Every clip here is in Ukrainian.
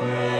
away.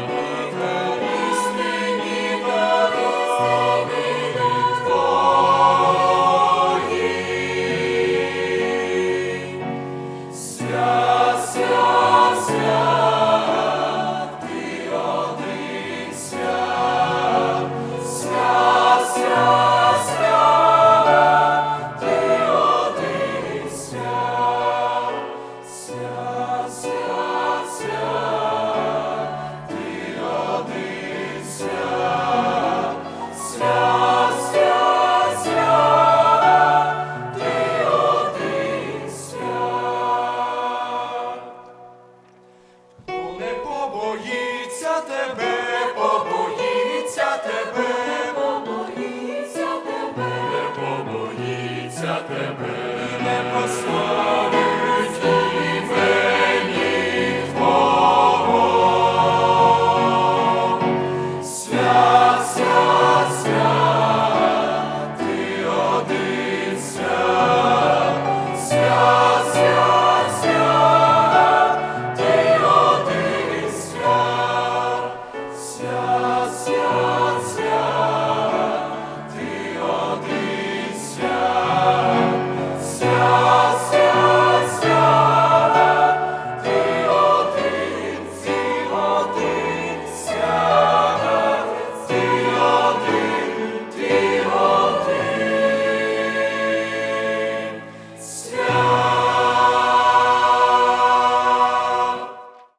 тебе побоїться тебе.